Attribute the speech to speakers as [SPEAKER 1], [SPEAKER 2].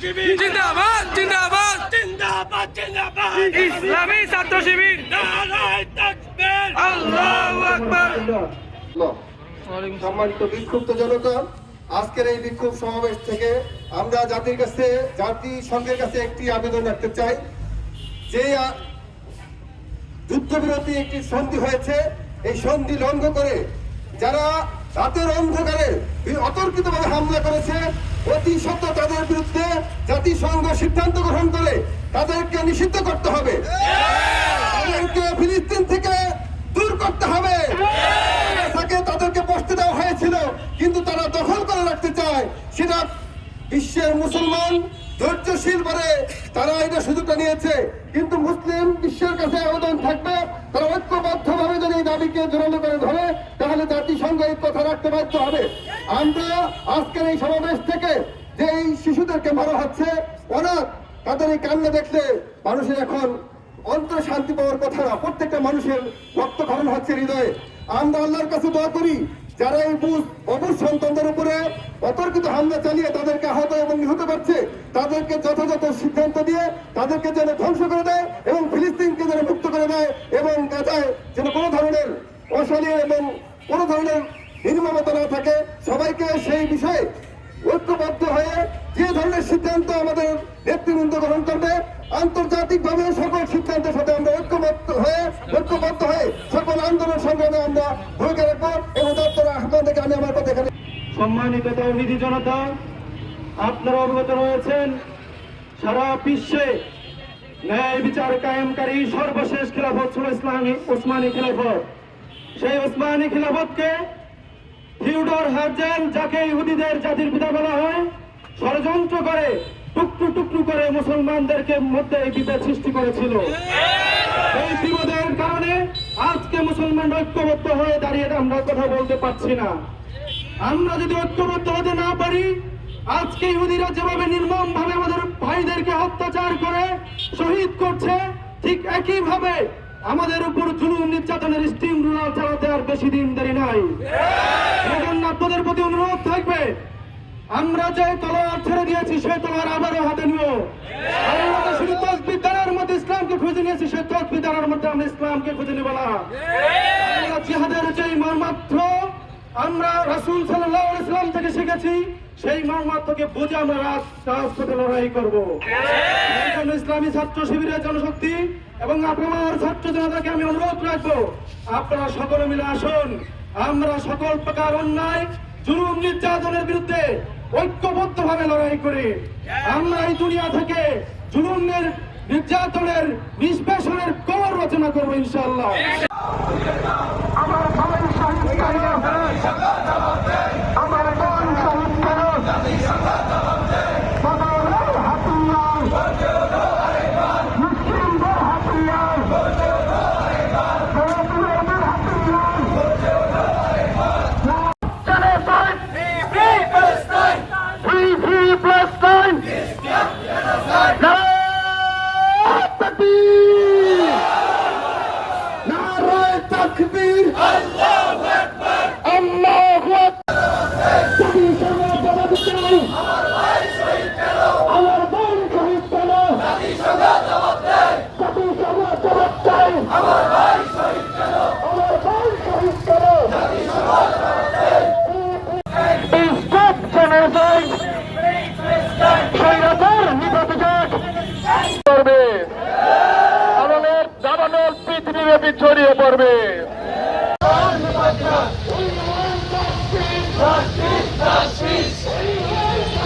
[SPEAKER 1] শিবির
[SPEAKER 2] জিন্দাবাদ জিন্দাবাদ।
[SPEAKER 1] জিন্দাবাদ জিন্দাবাদ।
[SPEAKER 2] ইসলামী ছাত্র শিবির।
[SPEAKER 1] নারায় তাকবীর।
[SPEAKER 2] আল্লাহু আকবার।
[SPEAKER 3] সম্মানিত বিক্ষুব্ধ জনতা আজকের এই বিক্ষোভ সমাবেশ থেকে আমরা জাতির কাছে জাতিসংঘের কাছে একটি আবেদন রাখতে চাই। যে যুদ্ধবিরতি একটি সন্ধি হয়েছে এই সন্ধি লঙ্ঘ করে যারা রাতের অন্ধকারে অতর্কিতভাবে হামলা করেছে। অতি সত্য তাদের বিরুদ্ধে জাতিসংঘ সিদ্ধান্ত গ্রহণ করে তাদেরকে নিষিদ্ধ করতে হবে। তাদেরকে ফিলিস্তিন থেকে দূর করতে হবে। তাদেরকে বসতে দেওয়া হয়েছিল, কিন্তু তারা দখল করে রাখতে চায়। সেটা বিশ্বের মুসলমান ধৈর্যশীল করে তারা এটা সুযোগটা নিয়েছে। কিন্তু মুসলিম বিশ্বের কাছে আবেদন থাকবে তারা ঐক্যবদ্ধ ভাবে যদি এই দাবিকে জোরালো করে ধরে তাহলে জাতিসংঘ এই কথা রাখতে বাধ্য হবে। আমরা আজকের এই সমাবেশ থেকে যে এই শিশুদেরকে মারা হচ্ছে অনাথ তাদের এই কান্না দেখলে মানুষের এখন অন্তর শান্তি পাওয়ার কথা না। প্রত্যেকটা মানুষের রক্তক্ষরণ হচ্ছে হৃদয়ে। আমরা আল্লাহর কাছে দোয়া করি, যারা এই বুঝ অবুজ সন্তানদের উপরে অতর্কিত হামলা চালিয়ে তাদেরকে আহত এবং নিহত করছে, তাদেরকে যথাযথ সিদ্ধান্ত দিয়ে তাদেরকে যেন ধ্বংস করে দেয় এবং ফিলিস্তিনকে যেন মুক্ত করে দেয় এবং গাজায় যেন কোনো ধরনের অশালীন এবং কোনো ধরনের নির্মমতা না থাকে, সবাইকে সেই বিষয়ে ঐক্যবদ্ধ হয়ে যে ধরনের সিদ্ধান্ত আমাদের নেতৃবৃন্দ গ্রহণ করবে আন্তর্জাতিক ভাবে সকল সিদ্ধান্তের সাথে আমরা ঐক্যবদ্ধ হয়ে ঐক্যবদ্ধ হয়ে সকল আন্দোলন সংগ্রামে আমরা ভূমিকা রাখব এবং দপ্তর আহ্বান থেকে আমি আমার কথা এখানে
[SPEAKER 4] সম্মানিত তৌহিদি জনতা, আপনারা অবগত রয়েছেন, সারা বিশ্বে ন্যায় বিচার কায়েমকারী সর্বশেষ খিলাফত ছিল ইসলামী ওসমানী খিলাফত। সেই ওসমানী খিলাফতকে থিউডর হার্জেন, যাকে ইহুদিদের জাতির পিতা বলা হয়, ষড়যন্ত্র করে টুকটু টুকটু করে মুসলমানদেরকে মধ্যে এই বিভেদ সৃষ্টি করেছিল। এই বিপদের কারণে আজকে মুসলমান ঐক্যবদ্ধ হয়ে দাঁড়িয়ে আমরা কথা বলতে পারছি না। আমরা যদি ঐক্যবদ্ধ হতে না পারি, আজকে ইহুদিরা যেভাবে নির্মম ভাবে আমাদের ভাইদেরকে অত্যাচার করে শহীদ করছে, ঠিক একই ভাবে আমাদের উপর জুলুম, নির্যাতনের স্টিম রুলার চালাতে আর বেশি দিন দেরি নাই। আপনাদের প্রতি অনুরোধ থাকবে, আমরা যে তলোয়ার ছেড়ে দিয়েছি, সেই তলোয়ার আবারও হাতে নিও ইসলামী ছাত্র শিবিরের জনশক্তি এবং আপনার ছাত্র জনতাকে আমি অনুরোধ রাখব, আপনারা সকলে মিলে আসুন। আমরা সকল প্রকার অন্যায়, জুলুম, নির্যাতনের বিরুদ্ধে ঐক্যবদ্ধ ভাবে লড়াই করি। আমরা এই দুনিয়া থেকে জুলুমের, নির্যাতনের, নিষ্পেষণের কবর রচনা করব ইনশাআল্লাহ। নারায় তাকবীর! আল্লাহু আকবার! জাতি সমাজ জবাব চাই! আমার বোন শহীদ কেন? জাতি সমাজ জবাব চাই! আমার বোন শহীদ কেন? Stop genocide! স্বৈরাচার নিপাতজাত করবে আলোনের দাবানল পৃথিবীব্যাপী ছড়িয়ে পড়বে।